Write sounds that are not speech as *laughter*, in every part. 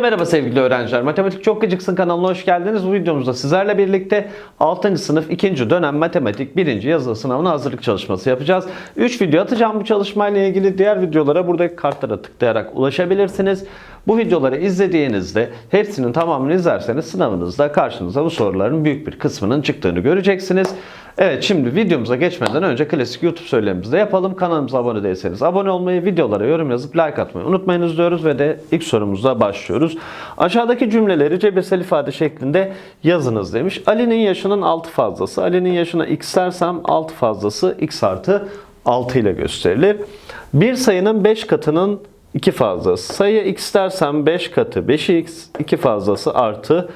merhaba sevgili öğrenciler. Matematik Çok Gıcıksın kanalına hoş geldiniz. Bu videomuzda sizlerle birlikte 6. sınıf 2. dönem matematik 1. yazılı sınavına hazırlık çalışması yapacağız. 3 video atacağım bu çalışmayla ilgili. Diğer videolara buradaki kartlara tıklayarak ulaşabilirsiniz. Bu videoları izlediğinizde hepsinin tamamını izlerseniz sınavınızda karşınıza bu soruların büyük bir kısmının çıktığını göreceksiniz. Evet şimdi videomuza geçmeden önce klasik YouTube söylemimizi de yapalım. Kanalımıza abone değilseniz abone olmayı, videolara yorum yazıp like atmayı unutmayınız diyoruz ve de ilk sorumuzla başlıyoruz. Aşağıdaki cümleleri cebirsel ifade şeklinde yazınız demiş. Ali'nin yaşının 6 fazlası. Ali'nin yaşına x dersem 6 fazlası x artı 6 ile gösterilir. Bir sayının 5 katının 2 fazlası. Sayı x dersem 5 katı 5x, 2 fazlası artı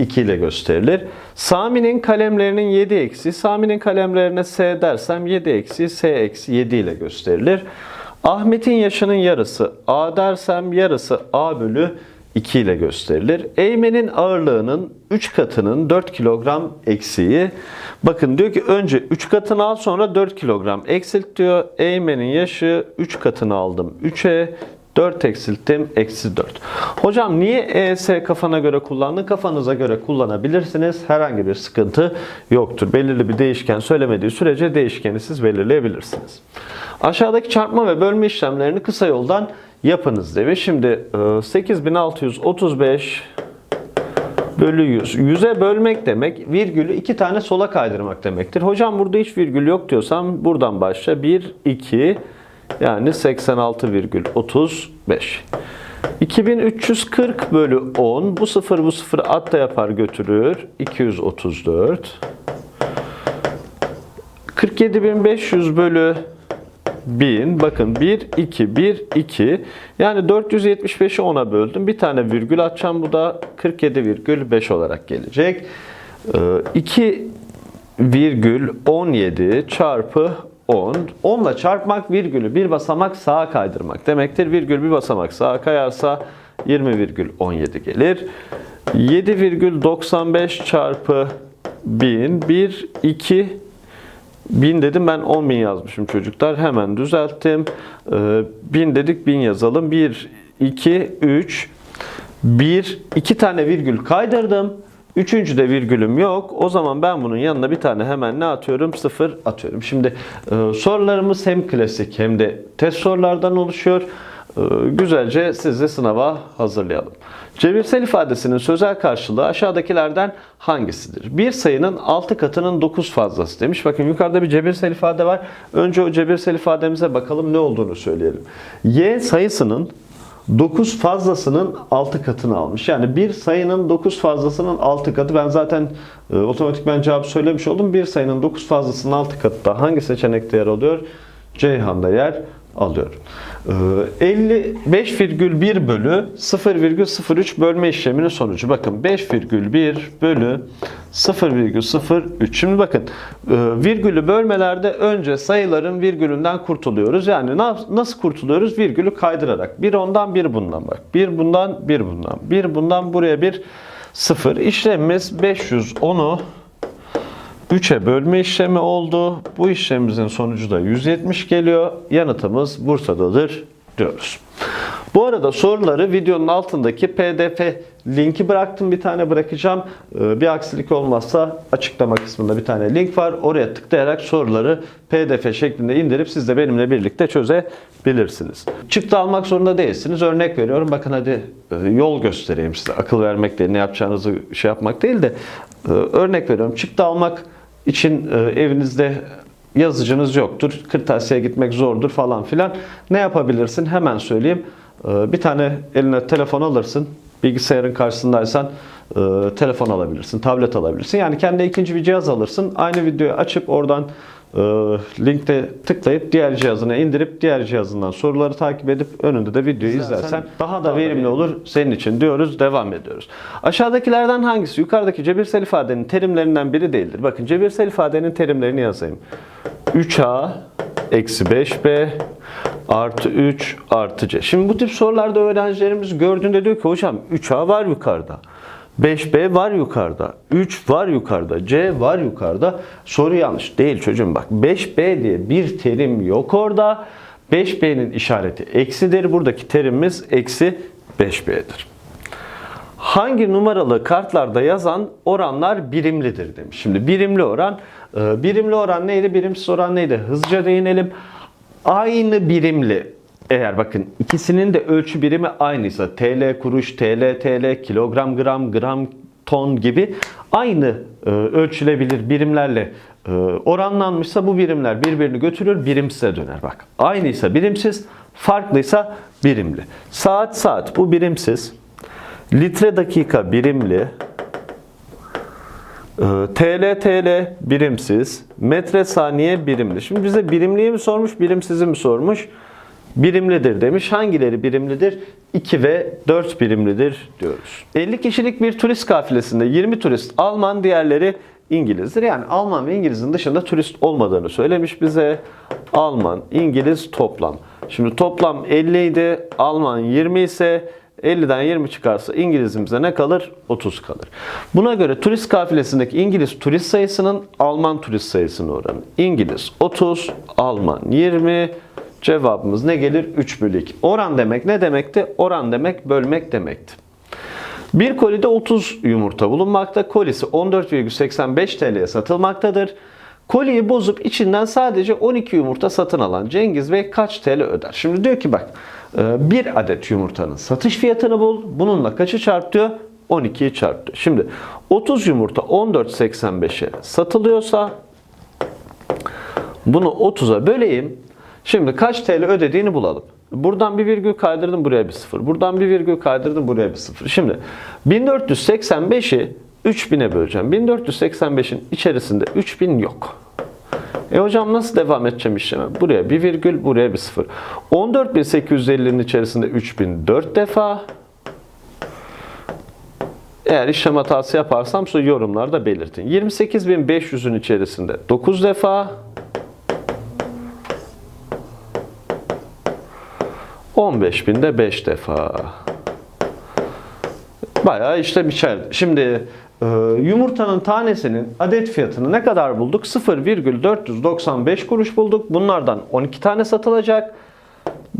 2 ile gösterilir. Sami'nin kalemlerinin 7 eksi, Sami'nin kalemlerine S dersem 7 eksi, S eksi 7 ile gösterilir. Ahmet'in yaşının yarısı A dersem yarısı A bölü 2 ile gösterilir. Eymen'in ağırlığının 3 katının 4 kilogram eksiği. Bakın diyor ki önce 3 katını al sonra 4 kilogram eksilt diyor. Eymen'in yaşı 3 katını aldım 3'e 4 eksilttim eksi 4. Hocam niye ES kafana göre kullandın? Kafanıza göre kullanabilirsiniz. Herhangi bir sıkıntı yoktur. Belirli bir değişken söylemediği sürece değişkeni siz belirleyebilirsiniz. Aşağıdaki çarpma ve bölme işlemlerini kısa yoldan yapınız demiş. Şimdi e, 8635 bölü 100. 100'e bölmek demek virgülü iki tane sola kaydırmak demektir. Hocam burada hiç virgül yok diyorsam buradan başla. 1, 2 yani 86,35. 2340 bölü 10. Bu sıfır bu sıfır at da yapar götürür. 234. 47500 bölü 1000. Bakın 1, 2, 1, 2. Yani 475'i 10'a böldüm. Bir tane virgül atacağım. Bu da 47,5 olarak gelecek. 2 virgül 17 çarpı 10. 10 ile çarpmak virgülü bir basamak sağa kaydırmak demektir. Virgül bir basamak sağa kayarsa 20,17 gelir. 7,95 çarpı 1000 1 2 1000 dedim ben 10.000 yazmışım çocuklar. Hemen düzelttim. Ee, 1000 dedik 1000 yazalım. 1 2 3 1 2 tane virgül kaydırdım. Üçüncü de virgülüm yok. O zaman ben bunun yanına bir tane hemen ne atıyorum? Sıfır atıyorum. Şimdi e, sorularımız hem klasik hem de test sorulardan oluşuyor. E, güzelce sizi sınava hazırlayalım. Cebirsel ifadesinin sözel karşılığı aşağıdakilerden hangisidir? Bir sayının 6 katının 9 fazlası demiş. Bakın yukarıda bir cebirsel ifade var. Önce o cebirsel ifademize bakalım ne olduğunu söyleyelim. Y sayısının 9 fazlasının 6 katını almış. Yani bir sayının 9 fazlasının 6 katı. Ben zaten e, otomatikman cevap söylemiş oldum. Bir sayının 9 fazlasının 6 katı da hangi seçenekte yer alıyor? Ceyhan'da yer alıyor. E, 55,1 bölü 0,03 bölme işleminin sonucu. Bakın 5,1 bölü 0,03. Şimdi bakın e, virgülü bölmelerde önce sayıların virgülünden kurtuluyoruz. Yani na- nasıl kurtuluyoruz? Virgülü kaydırarak. Bir ondan bir bundan bak. Bir bundan bir bundan. Bir bundan buraya bir 0. İşlemimiz 510'u 3'e bölme işlemi oldu. Bu işlemimizin sonucu da 170 geliyor. Yanıtımız Bursa'dadır diyoruz. Bu arada soruları videonun altındaki pdf linki bıraktım. Bir tane bırakacağım. Ee, Bir aksilik olmazsa açıklama kısmında bir tane link var. Oraya tıklayarak soruları pdf şeklinde indirip siz de benimle birlikte çözebilirsiniz. Çıktı almak zorunda değilsiniz. Örnek veriyorum. Bakın hadi e, yol göstereyim size. Akıl vermek değil, ne yapacağınızı şey yapmak değil de e, örnek veriyorum. Çıktı almak için e, evinizde yazıcınız yoktur. Kırtasiye gitmek zordur falan filan. Ne yapabilirsin? Hemen söyleyeyim. E, Bir tane eline telefon alırsın. Bilgisayarın karşısındaysan e, telefon alabilirsin, tablet alabilirsin. Yani kendi ikinci bir cihaz alırsın. Aynı videoyu açıp oradan linkte tıklayıp diğer cihazına indirip diğer cihazından soruları takip edip önünde de videoyu izlersen daha da verimli olur senin için diyoruz. Devam ediyoruz. Aşağıdakilerden hangisi yukarıdaki cebirsel ifadenin terimlerinden biri değildir? Bakın cebirsel ifadenin terimlerini yazayım. 3a eksi 5b artı 3 artı c. Şimdi bu tip sorularda öğrencilerimiz gördüğünde diyor ki hocam 3a var yukarıda. 5B var yukarıda. 3 var yukarıda. C var yukarıda. Soru yanlış. Değil çocuğum bak. 5B diye bir terim yok orada. 5B'nin işareti eksidir. Buradaki terimimiz eksi 5B'dir. hangi numaralı kartlarda yazan oranlar birimlidir demiş. Şimdi birimli oran, e, birimli oran neydi? Birimsiz oran neydi? Hızlıca değinelim. Aynı birimli eğer bakın ikisinin de ölçü birimi aynıysa TL kuruş, TL TL, kilogram gram, gram ton gibi aynı e, ölçülebilir birimlerle e, oranlanmışsa bu birimler birbirini götürür birimsize döner. Bak aynıysa birimsiz, farklıysa birimli. Saat saat bu birimsiz. Litre dakika birimli. Ee, TL TL birimsiz, metre saniye birimli. Şimdi bize birimliği mi sormuş, birimsizi mi sormuş? Birimlidir demiş. Hangileri birimlidir? 2 ve 4 birimlidir diyoruz. 50 kişilik bir turist kafilesinde 20 turist Alman, diğerleri İngilizdir. Yani Alman ve İngiliz'in dışında turist olmadığını söylemiş bize. Alman, İngiliz toplam. Şimdi toplam 50 idi, Alman 20 ise 50'den 20 çıkarsa İngilizimize ne kalır? 30 kalır. Buna göre turist kafilesindeki İngiliz turist sayısının Alman turist sayısına oranı. İngiliz 30, Alman 20. Cevabımız ne gelir? 3 bölü 2. Oran demek ne demekti? Oran demek bölmek demekti. Bir kolide 30 yumurta bulunmakta. Kolisi 14,85 TL'ye satılmaktadır. Koliyi bozup içinden sadece 12 yumurta satın alan Cengiz Bey kaç TL öder? Şimdi diyor ki bak e, bir adet yumurtanın satış fiyatını bul. Bununla kaçı çarp diyor? 12'yi çarp. Şimdi 30 yumurta 14.85'e satılıyorsa bunu 30'a böleyim. Şimdi kaç TL ödediğini bulalım. Buradan bir virgül kaydırdım buraya bir sıfır. Buradan bir virgül kaydırdım buraya bir sıfır. Şimdi 1485'i 3000'e böleceğim. 1485'in içerisinde 3000 yok. E hocam nasıl devam edeceğim işleme? Buraya bir virgül, buraya bir sıfır. 14.850'nin içerisinde 3000 4 defa. Eğer işlem hatası yaparsam sonra yorumlarda belirtin. 28.500'ün içerisinde 9 defa. 15.000'de 5 defa. Bayağı işlem içerdi. Şimdi e, yumurtanın tanesinin adet fiyatını ne kadar bulduk? 0,495 kuruş bulduk. Bunlardan 12 tane satılacak.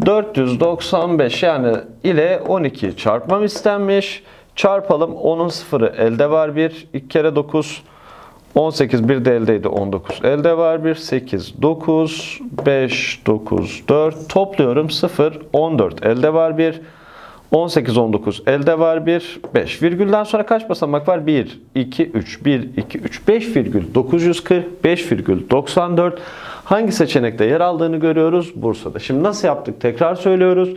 495 yani ile 12 çarpmam istenmiş. Çarpalım. 10'un sıfırı elde var 1. 2 kere 9. 18 bir de eldeydi 19 elde var 1 8 9 5 9 4 topluyorum 0 14 elde var 1 18 19 elde var 1 5 virgülden sonra kaç basamak var? 1 2 3 1 2 3 5 virgül 940 5 virgül 94 hangi seçenekte yer aldığını görüyoruz? Bursa'da. Şimdi nasıl yaptık? Tekrar söylüyoruz.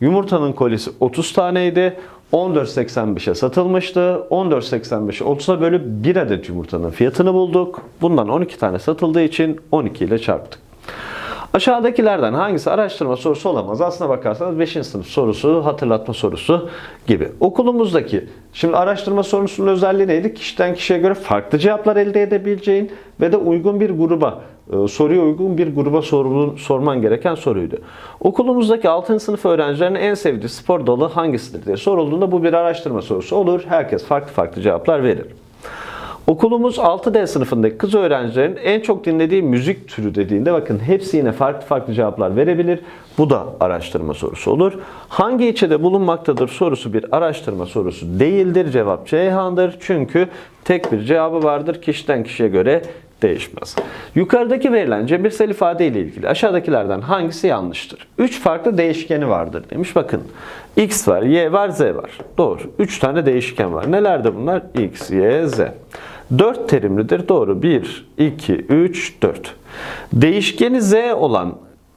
Yumurtanın kolisi 30 taneydi 14.85'e satılmıştı. 14.85'i 30'a bölüp 1 adet yumurtanın fiyatını bulduk. Bundan 12 tane satıldığı için 12 ile çarptık. Aşağıdakilerden hangisi araştırma sorusu olamaz? Aslına bakarsanız 5. sınıf sorusu, hatırlatma sorusu gibi. Okulumuzdaki, şimdi araştırma sorusunun özelliği neydi? Kişiden kişiye göre farklı cevaplar elde edebileceğin ve de uygun bir gruba, soruya uygun bir gruba sorun, sorman gereken soruydu. Okulumuzdaki 6. sınıf öğrencilerinin en sevdiği spor dalı hangisidir diye sorulduğunda bu bir araştırma sorusu olur. Herkes farklı farklı cevaplar verir. Okulumuz 6D sınıfındaki kız öğrencilerin en çok dinlediği müzik türü dediğinde bakın hepsi yine farklı farklı cevaplar verebilir. Bu da araştırma sorusu olur. Hangi ilçede bulunmaktadır sorusu bir araştırma sorusu değildir. Cevap Ceyhan'dır. Çünkü tek bir cevabı vardır. Kişiden kişiye göre değişmez. Yukarıdaki verilen cebirsel ifade ile ilgili aşağıdakilerden hangisi yanlıştır? 3 farklı değişkeni vardır demiş. Bakın x var, y var, z var. Doğru. 3 tane değişken var. Nelerdi bunlar? x, y, z. 4 terimlidir. Doğru. 1, 2, 3, 4. Değişkeni z olan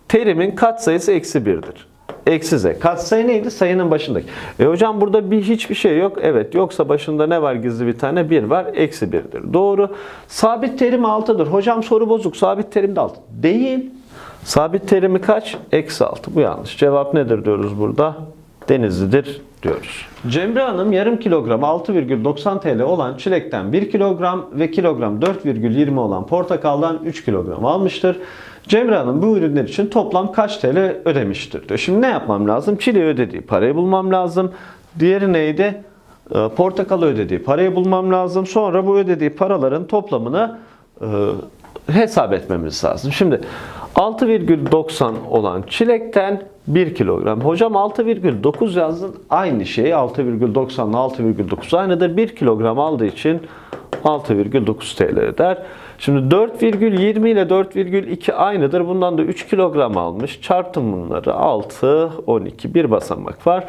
terimin katsayısı eksi 1'dir. Eksi z. Katsayı neydi? Sayının başındaki. E hocam burada bir hiçbir şey yok. Evet yoksa başında ne var gizli bir tane? 1 var. Eksi 1'dir. Doğru. Sabit terim 6'dır. Hocam soru bozuk. Sabit terim de 6. Değil. Sabit terimi kaç? Eksi 6. Bu yanlış. Cevap nedir diyoruz burada? Denizli'dir diyoruz. Cemre Hanım yarım kilogram 6,90 TL olan çilekten 1 kilogram ve kilogram 4,20 olan portakaldan 3 kilogram almıştır. Cemre Hanım bu ürünler için toplam kaç TL ödemiştir diyor. Şimdi ne yapmam lazım? Çileği ödediği parayı bulmam lazım. Diğeri neydi? Ee, Portakalı ödediği parayı bulmam lazım. Sonra bu ödediği paraların toplamını e, hesap etmemiz lazım. Şimdi 6,90 olan çilekten 1 kilogram. Hocam 6,9 yazdın. Aynı şey 6,90 ile 6,9 aynıdır. 1 kilogram aldığı için 6,9 TL eder. Şimdi 4,20 ile 4,2 aynıdır. Bundan da 3 kilogram almış. Çarptım bunları. 6, 12. Bir basamak var.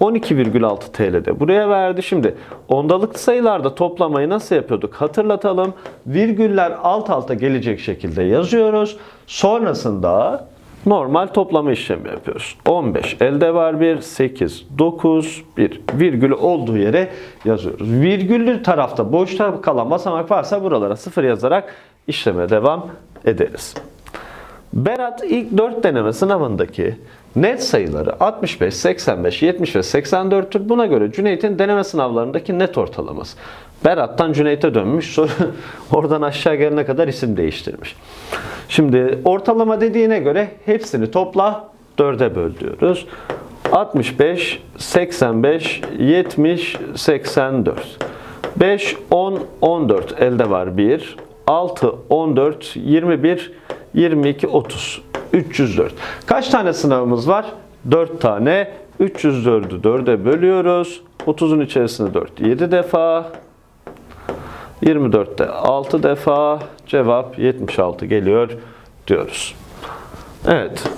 12,6 TL'de buraya verdi. Şimdi ondalık sayılarda toplamayı nasıl yapıyorduk? Hatırlatalım. Virgüller alt alta gelecek şekilde yazıyoruz. Sonrasında normal toplama işlemi yapıyoruz. 15 elde var 1, 8, 9, 1 virgülü olduğu yere yazıyoruz. Virgüllü tarafta boşta kalan basamak varsa buralara 0 yazarak işleme devam ederiz. Berat ilk 4 deneme sınavındaki net sayıları 65, 85, 70 ve 84'tür. Buna göre Cüneyt'in deneme sınavlarındaki net ortalaması. Berat'tan Cüneyt'e dönmüş. Sonra *laughs* oradan aşağı gelene kadar isim değiştirmiş. Şimdi ortalama dediğine göre hepsini topla 4'e böl diyoruz. 65, 85, 70, 84. 5, 10, 14 elde var 1. 6, 14, 21, 22, 30. 304. Kaç tane sınavımız var? 4 tane. 304'ü 4'e bölüyoruz. 30'un içerisinde 4. 7 defa. 24'te 6 defa. Cevap 76 geliyor diyoruz. Evet.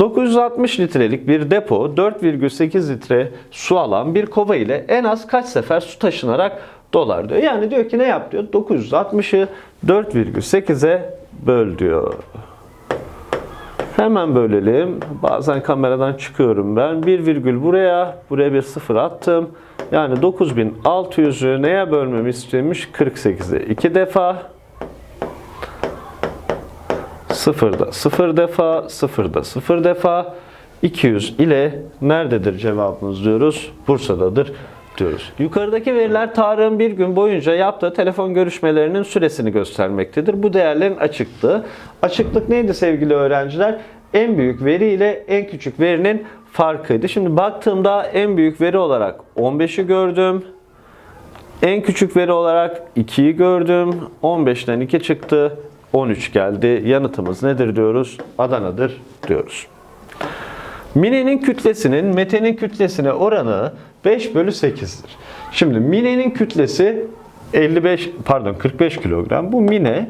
960 litrelik bir depo 4,8 litre su alan bir kova ile en az kaç sefer su taşınarak dolar diyor. Yani diyor ki ne yap diyor? 960'ı 4,8'e böl diyor. Hemen bölelim. Bazen kameradan çıkıyorum ben. Bir virgül buraya, buraya bir sıfır attım. Yani 9600'ü neye bölmemi istemiş? 48'e 2 defa. Sıfırda sıfır defa, sıfırda sıfır defa. 200 ile nerededir cevabımız diyoruz? Bursa'dadır diyoruz. Yukarıdaki veriler Tarık'ın bir gün boyunca yaptığı telefon görüşmelerinin süresini göstermektedir. Bu değerlerin açıklığı. Açıklık neydi sevgili öğrenciler? En büyük veri ile en küçük verinin farkıydı. Şimdi baktığımda en büyük veri olarak 15'i gördüm. En küçük veri olarak 2'yi gördüm. 15'ten 2 çıktı. 13 geldi. Yanıtımız nedir diyoruz? Adana'dır diyoruz. Mine'nin kütlesinin Mete'nin kütlesine oranı 5 bölü 8'dir. Şimdi Mine'nin kütlesi 55 pardon 45 kilogram. Bu Mine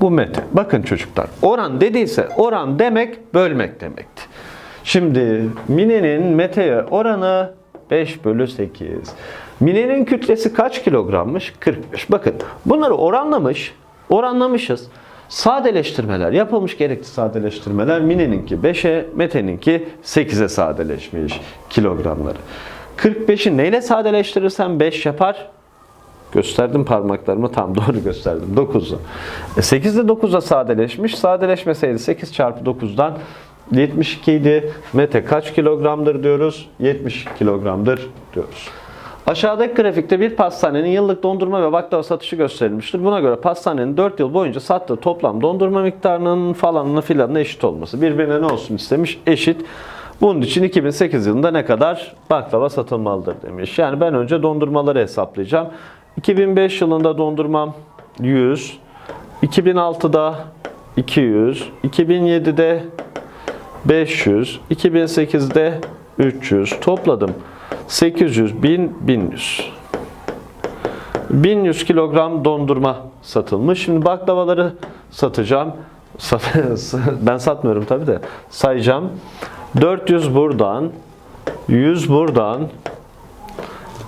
bu Mete. Bakın çocuklar oran dediyse oran demek bölmek demekti. Şimdi Mine'nin Mete'ye oranı 5 bölü 8. Mine'nin kütlesi kaç kilogrammış? 45. Bakın bunları oranlamış, oranlamışız. Sadeleştirmeler yapılmış gerekli sadeleştirmeler. Mine'ninki 5'e, Mete'ninki 8'e sadeleşmiş kilogramları. 45'i neyle sadeleştirirsem 5 yapar? Gösterdim parmaklarımı tam doğru gösterdim. 9'u. E 8 de 9'a sadeleşmiş. Sadeleşmeseydi 8 çarpı 9'dan 72 idi. Mete kaç kilogramdır diyoruz? 70 kilogramdır diyoruz. Aşağıdaki grafikte bir pastanenin yıllık dondurma ve baklava satışı gösterilmiştir. Buna göre pastanenin 4 yıl boyunca sattığı toplam dondurma miktarının falanına filanına eşit olması. Birbirine ne olsun istemiş? Eşit. Bunun için 2008 yılında ne kadar baklava satılmalıdır demiş. Yani ben önce dondurmaları hesaplayacağım. 2005 yılında dondurmam 100, 2006'da 200, 2007'de 500, 2008'de 300 topladım. 800, 1000, 1100. 1100 kilogram dondurma satılmış. Şimdi baklavaları satacağım. *laughs* ben satmıyorum tabi de. Sayacağım. 400 buradan, 100 buradan,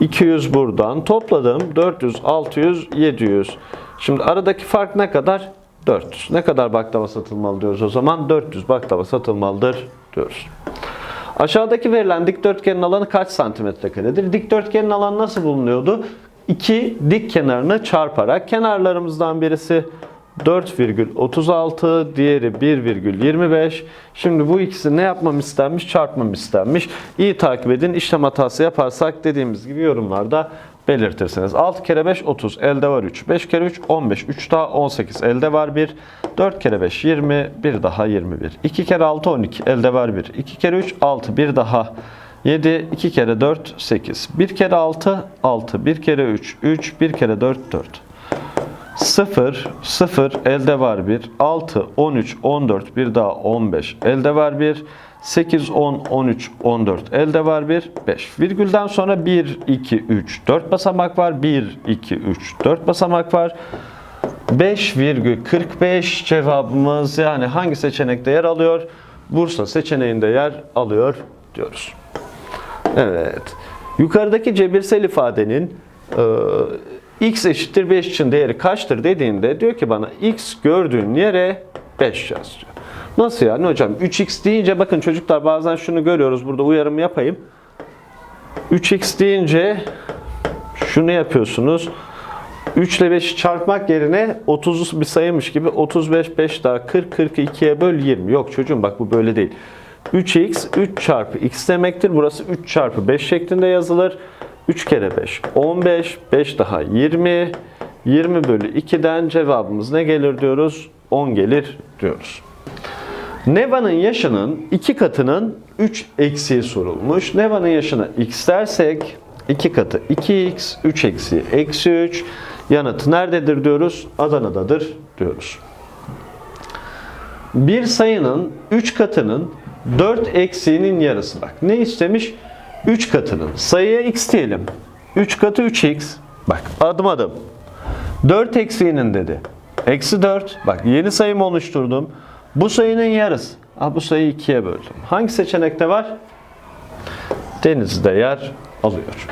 200 buradan topladım. 400, 600, 700. Şimdi aradaki fark ne kadar? 400. Ne kadar baklava satılmalı diyoruz o zaman? 400 baklava satılmalıdır diyoruz. Aşağıdaki verilen dikdörtgenin alanı kaç santimetre karedir? Dikdörtgenin alanı nasıl bulunuyordu? İki dik kenarını çarparak kenarlarımızdan birisi 4,36 diğeri 1,25. Şimdi bu ikisini ne yapmam istenmiş? Çarpmam istenmiş. İyi takip edin. İşlem hatası yaparsak dediğimiz gibi yorumlarda belirtirsiniz. 6 kere 5 30 elde var 3. 5 kere 3 15. 3 daha 18 elde var 1. 4 kere 5 20. 1 daha 21. 2 kere 6 12 elde var 1. 2 kere 3 6. 1 daha 7. 2 kere 4 8. 1 kere 6 6. 1 kere 3 3. 1 kere 4 4. 0, 0, elde var 1, 6, 13, 14, bir daha 15, elde var 1, 8, 10, 13, 14, elde var 1, 5. Virgülden sonra 1, 2, 3, 4 basamak var. 1, 2, 3, 4 basamak var. 5,45 cevabımız yani hangi seçenekte yer alıyor? Bursa seçeneğinde yer alıyor diyoruz. Evet. Yukarıdaki cebirsel ifadenin e, x eşittir 5 için değeri kaçtır dediğinde diyor ki bana x gördüğün yere 5 yaz diyor. Nasıl yani hocam? 3x deyince bakın çocuklar bazen şunu görüyoruz. Burada uyarım yapayım. 3x deyince şunu yapıyorsunuz. 3 ile 5'i çarpmak yerine 30 bir sayıymış gibi 35 5 daha 40 42'ye böl 20. Yok çocuğum bak bu böyle değil. 3x 3 çarpı x demektir. Burası 3 çarpı 5 şeklinde yazılır. 3 kere 5 15 5 daha 20 20 bölü 2'den cevabımız ne gelir diyoruz? 10 gelir diyoruz. Neva'nın yaşının iki katının 3 eksiği sorulmuş. Neva'nın yaşına x dersek 2 katı 2x, 3 eksiği eksi 3. Yanıtı nerededir diyoruz? Adana'dadır diyoruz. Bir sayının 3 katının 4 eksiğinin yarısı. Bak ne istemiş? 3 katının. Sayıya x diyelim. 3 katı 3x. Bak adım adım. 4 eksiğinin dedi. Eksi 4. Bak yeni sayımı oluşturdum. Bu sayının yarısı. Aa, bu sayıyı ikiye böldüm. Hangi seçenekte var? Denizde yer alıyor.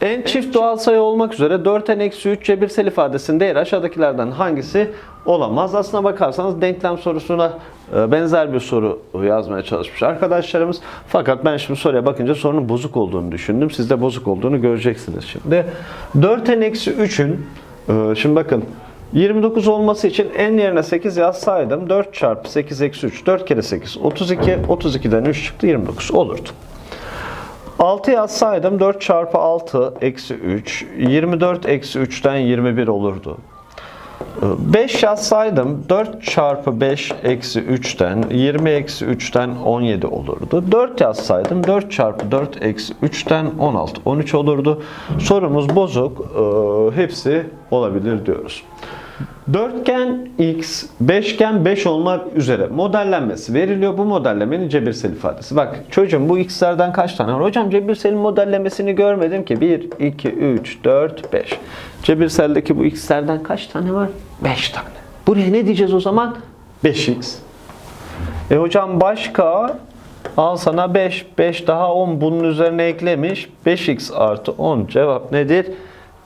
En çift doğal sayı olmak üzere 4n eksi 3 cebirsel ifadesinin değeri aşağıdakilerden hangisi olamaz? Aslına bakarsanız denklem sorusuna benzer bir soru yazmaya çalışmış arkadaşlarımız. Fakat ben şimdi soruya bakınca sorunun bozuk olduğunu düşündüm. Siz de bozuk olduğunu göreceksiniz şimdi. 4n eksi 3'ün e, şimdi bakın 29 olması için n yerine 8 yazsaydım 4 çarpı 8 eksi 3 4 kere 8 32 32'den 3 çıktı 29 olurdu. 6 yazsaydım 4 çarpı 6 eksi 3 24 eksi 3'ten 21 olurdu. 5 yazsaydım 4 çarpı 5 eksi 3'ten 20 eksi 3'ten 17 olurdu. 4 yazsaydım 4 çarpı 4 eksi 3'ten 16 13 olurdu. Sorumuz bozuk. Hepsi olabilir diyoruz. Dörtgen x, beşgen 5 olmak üzere modellenmesi veriliyor. Bu modellemenin cebirsel ifadesi. Bak çocuğum bu x'lerden kaç tane var? Hocam cebirselin modellemesini görmedim ki. 1, 2, 3, 4, 5. Cebirseldeki bu x'lerden kaç tane var? 5 tane. Buraya ne diyeceğiz o zaman? 5x. E hocam başka? Al sana 5. 5 daha 10 bunun üzerine eklemiş. 5x artı 10 cevap nedir?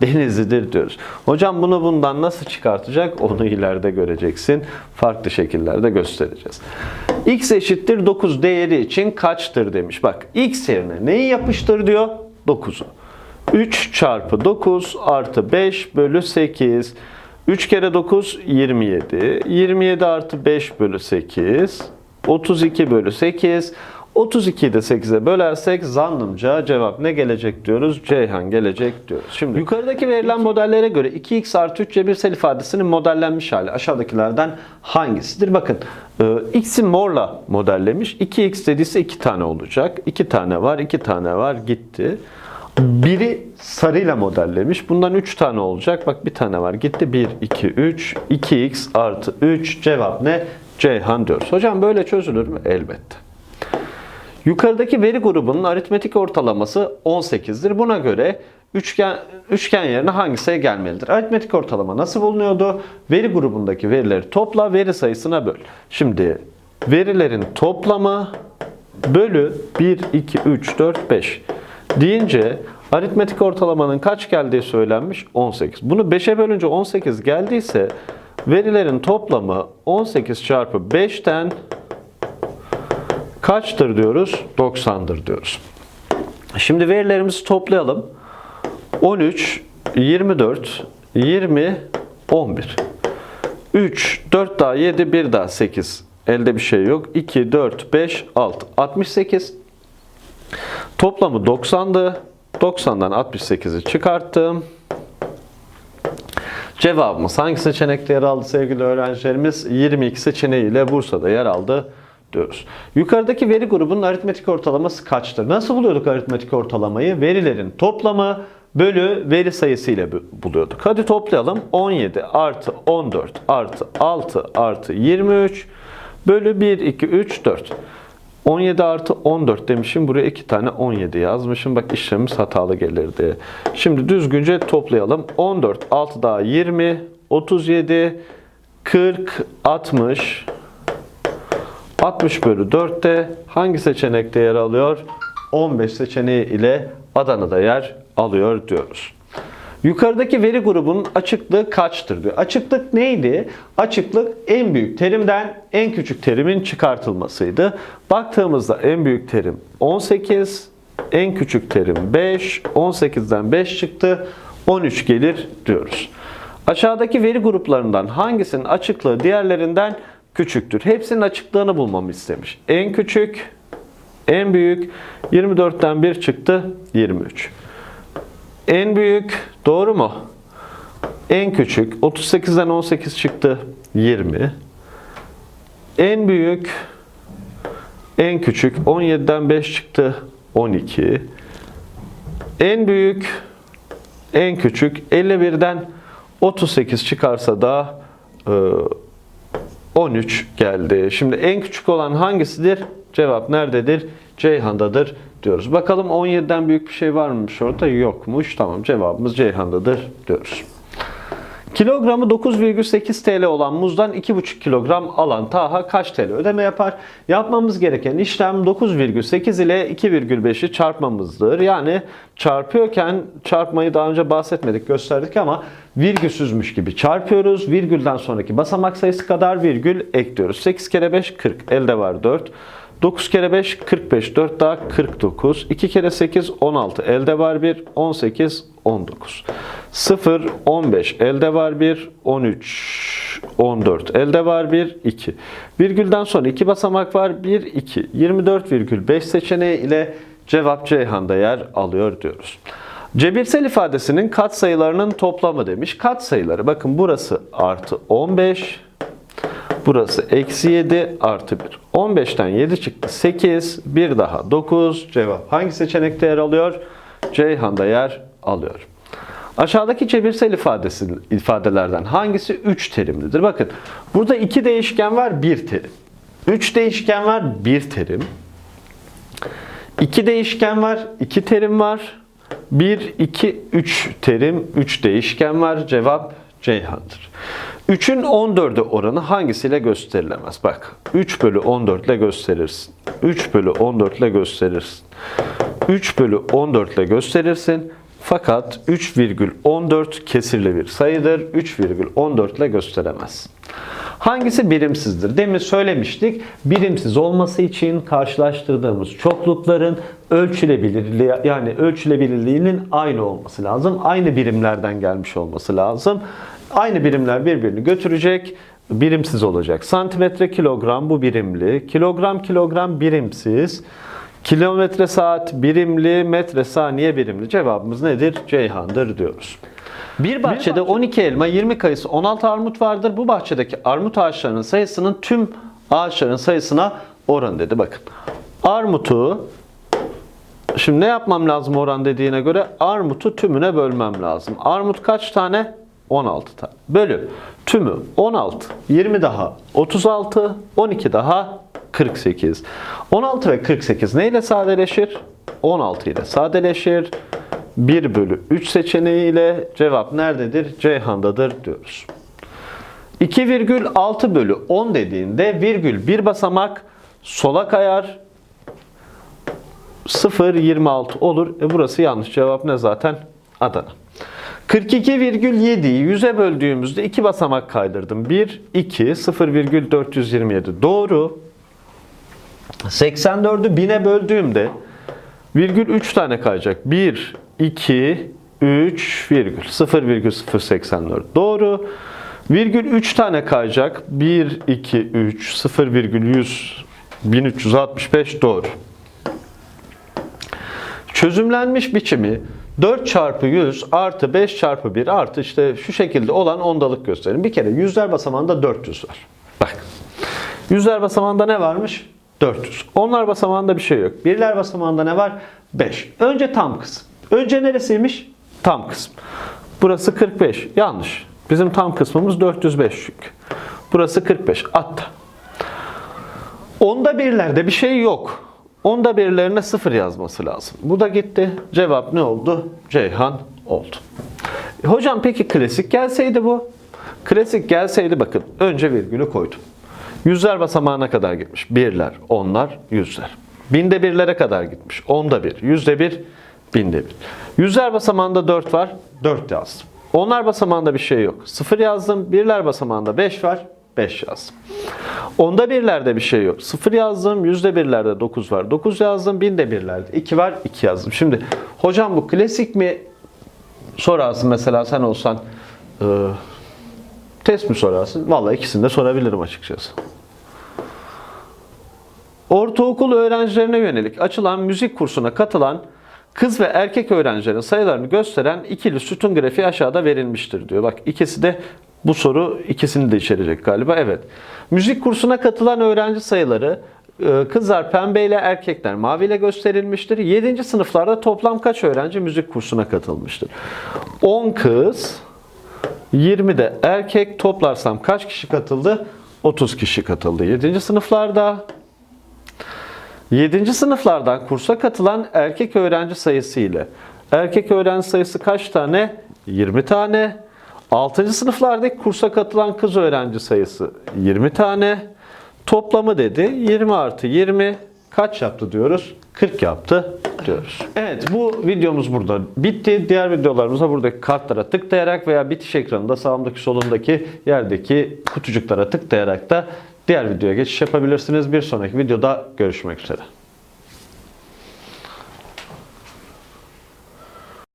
Denizlidir diyoruz. Hocam bunu bundan nasıl çıkartacak? Onu ileride göreceksin. Farklı şekillerde göstereceğiz. x eşittir 9 değeri için kaçtır demiş. Bak x yerine neyi yapıştır diyor? 9'u. 3 çarpı 9 artı 5 bölü 8. 3 kere 9 27. 27 artı 5 bölü 8. 32 bölü 8. 32'yi de 8'e bölersek zannımca cevap ne gelecek diyoruz? Ceyhan gelecek diyoruz. Şimdi yukarıdaki verilen modellere göre 2x artı 3 cebirsel ifadesinin modellenmiş hali aşağıdakilerden hangisidir? Bakın e, x'i morla modellemiş. 2x dediyse 2 tane olacak. 2 tane var, 2 tane var gitti. Biri sarıyla modellemiş. Bundan 3 tane olacak. Bak bir tane var gitti. 1, 2, 3. 2x artı 3 cevap ne? Ceyhan diyoruz. Hocam böyle çözülür mü? Elbette. Yukarıdaki veri grubunun aritmetik ortalaması 18'dir. Buna göre üçgen, üçgen yerine hangi sayı gelmelidir? Aritmetik ortalama nasıl bulunuyordu? Veri grubundaki verileri topla, veri sayısına böl. Şimdi verilerin toplamı bölü 1, 2, 3, 4, 5 deyince aritmetik ortalamanın kaç geldiği söylenmiş? 18. Bunu 5'e bölünce 18 geldiyse verilerin toplamı 18 çarpı 5'ten kaçtır diyoruz? 90'dır diyoruz. Şimdi verilerimizi toplayalım. 13, 24, 20, 11. 3, 4 daha 7, 1 daha 8. Elde bir şey yok. 2, 4, 5, 6. 68. Toplamı 90'dı. 90'dan 68'i çıkarttım. Cevabımız hangi seçenekte yer aldı sevgili öğrencilerimiz? 22 seçeneğiyle Bursa'da yer aldı diyoruz. Yukarıdaki veri grubunun aritmetik ortalaması kaçtır? Nasıl buluyorduk aritmetik ortalamayı? Verilerin toplamı bölü veri sayısı ile bu- buluyorduk. Hadi toplayalım. 17 artı 14 artı 6 artı 23 bölü 1, 2, 3, 4. 17 artı 14 demişim. Buraya 2 tane 17 yazmışım. Bak işlemimiz hatalı gelirdi. Şimdi düzgünce toplayalım. 14, 6 daha 20, 37, 40, 60, 60 bölü 4'te hangi seçenekte yer alıyor? 15 seçeneği ile Adana'da yer alıyor diyoruz. Yukarıdaki veri grubunun açıklığı kaçtır diyor. Açıklık neydi? Açıklık en büyük terimden en küçük terimin çıkartılmasıydı. Baktığımızda en büyük terim 18, en küçük terim 5, 18'den 5 çıktı, 13 gelir diyoruz. Aşağıdaki veri gruplarından hangisinin açıklığı diğerlerinden küçüktür? Hepsinin açıklığını bulmamı istemiş. En küçük, en büyük 24'ten 1 çıktı 23. En büyük doğru mu? En küçük 38'den 18 çıktı 20. En büyük en küçük 17'den 5 çıktı 12. En büyük en küçük 51'den 38 çıkarsa da e, 13 geldi. Şimdi en küçük olan hangisidir? Cevap nerededir? Ceyhan'dadır diyoruz. Bakalım 17'den büyük bir şey var mıymış orada? Yokmuş. Tamam cevabımız Ceyhan'dadır diyoruz. Kilogramı 9,8 TL olan muzdan 2,5 kilogram alan Taha kaç TL ödeme yapar? Yapmamız gereken işlem 9,8 ile 2,5'i çarpmamızdır. Yani çarpıyorken çarpmayı daha önce bahsetmedik, gösterdik ama virgülsüzmüş gibi çarpıyoruz. Virgülden sonraki basamak sayısı kadar virgül ekliyoruz. 8 kere 5 40. Elde var 4. 9 kere 5 45. 4 daha 49. 2 kere 8 16. Elde var 1. 18 19. 0 15. Elde var 1. 13 14. Elde var 1 2. Virgülden sonra 2 basamak var. 1 2. 24,5 seçeneği ile cevap Ceyhan'da yer alıyor diyoruz. Cebirsel ifadesinin katsayılarının toplamı demiş. Katsayıları bakın burası artı 15 Burası eksi 7 artı 1. 15'ten 7 çıktı 8. Bir daha 9. Cevap hangi seçenekte yer alıyor? Ceyhan'da yer alıyor. Aşağıdaki cebirsel ifadesi, ifadelerden hangisi 3 terimlidir? Bakın burada 2 değişken var 1 terim. 3 değişken var 1 terim. 2 değişken var 2 terim var. 1, 2, 3 terim 3 değişken var. Cevap Ceyhan'dır. 3'ün 14'e oranı hangisiyle gösterilemez? Bak 3 bölü 14 ile gösterirsin. 3 bölü 14 ile gösterirsin. 3 bölü 14 ile gösterirsin. Fakat 3,14 kesirli bir sayıdır. 3,14 ile gösteremezsin. Hangisi birimsizdir? Demin söylemiştik. Birimsiz olması için karşılaştırdığımız çoklukların ölçülebilirliği yani ölçülebilirliğinin aynı olması lazım. Aynı birimlerden gelmiş olması lazım. Aynı birimler birbirini götürecek. Birimsiz olacak. Santimetre kilogram bu birimli. Kilogram kilogram birimsiz. Kilometre saat birimli, metre saniye birimli. Cevabımız nedir? Ceyhan'dır diyoruz. Bir bahçede 12 elma, 20 kayısı, 16 armut vardır. Bu bahçedeki armut ağaçlarının sayısının tüm ağaçların sayısına oran dedi. Bakın. Armutu Şimdi ne yapmam lazım oran dediğine göre armutu tümüne bölmem lazım. Armut kaç tane? 16 tane. Bölü tümü 16, 20 daha 36, 12 daha 48. 16 ve 48 neyle sadeleşir? 16 ile sadeleşir. 1 bölü 3 seçeneğiyle cevap nerededir? Ceyhan'dadır diyoruz. 2,6 bölü 10 dediğinde virgül bir basamak sola kayar. 0,26 olur. E burası yanlış. Cevap ne zaten? Adana. 42,7'yi 100'e böldüğümüzde iki basamak kaydırdım. 1, 2, 0,427. Doğru. 84'ü 1000'e böldüğümde virgül 3 tane kayacak. 1, 2, 3, virgül 0,084. Doğru. Virgül 3 tane kayacak. 1, 2, 3, 0,100, 1365 doğru. Çözümlenmiş biçimi 4 çarpı 100 artı 5 çarpı 1 artı işte şu şekilde olan ondalık gösterin. Bir kere yüzler basamağında 400 var. Bak. Yüzler basamağında ne varmış? 400. Onlar basamağında bir şey yok. Birler basamağında ne var? 5. Önce tam kısım. Önce neresiymiş? Tam kısım. Burası 45. Yanlış. Bizim tam kısmımız 405 çünkü. Burası 45. Atta. Onda birlerde bir şey yok. Onda birlerine sıfır yazması lazım. Bu da gitti. Cevap ne oldu? Ceyhan oldu. E, Hocam peki klasik gelseydi bu? Klasik gelseydi bakın önce virgülü koydum. Yüzler basamağına kadar gitmiş. Birler, onlar, yüzler. Binde birlere kadar gitmiş. Onda bir, yüzde bir, binde bir. Yüzler basamağında 4 var. 4 yazdım. Onlar basamağında bir şey yok. 0 yazdım. Birler basamağında 5 var. 5 yazdım. Onda birlerde bir şey yok. 0 yazdım. Yüzde birlerde 9 var. 9 yazdım. Binde birlerde 2 var. 2 yazdım. Şimdi hocam bu klasik mi sorarsın mesela sen olsan e, test mi sorarsın? Vallahi ikisini de sorabilirim açıkçası. Ortaokul öğrencilerine yönelik açılan müzik kursuna katılan kız ve erkek öğrencilerin sayılarını gösteren ikili sütun grafiği aşağıda verilmiştir diyor. Bak ikisi de bu soru ikisini de içerecek galiba. Evet. Müzik kursuna katılan öğrenci sayıları e, kızlar pembeyle erkekler maviyle gösterilmiştir. 7. sınıflarda toplam kaç öğrenci müzik kursuna katılmıştır? 10 kız, 20 de erkek toplarsam kaç kişi katıldı? 30 kişi katıldı. 7. sınıflarda 7. sınıflardan kursa katılan erkek öğrenci sayısı ile erkek öğrenci sayısı kaç tane? 20 tane. 6. sınıflardaki kursa katılan kız öğrenci sayısı 20 tane. Toplamı dedi 20 artı 20 kaç yaptı diyoruz? 40 yaptı diyoruz. Evet bu videomuz burada bitti. Diğer videolarımıza buradaki kartlara tıklayarak veya bitiş ekranında sağımdaki solundaki yerdeki kutucuklara tıklayarak da diğer videoya geçiş yapabilirsiniz. Bir sonraki videoda görüşmek üzere.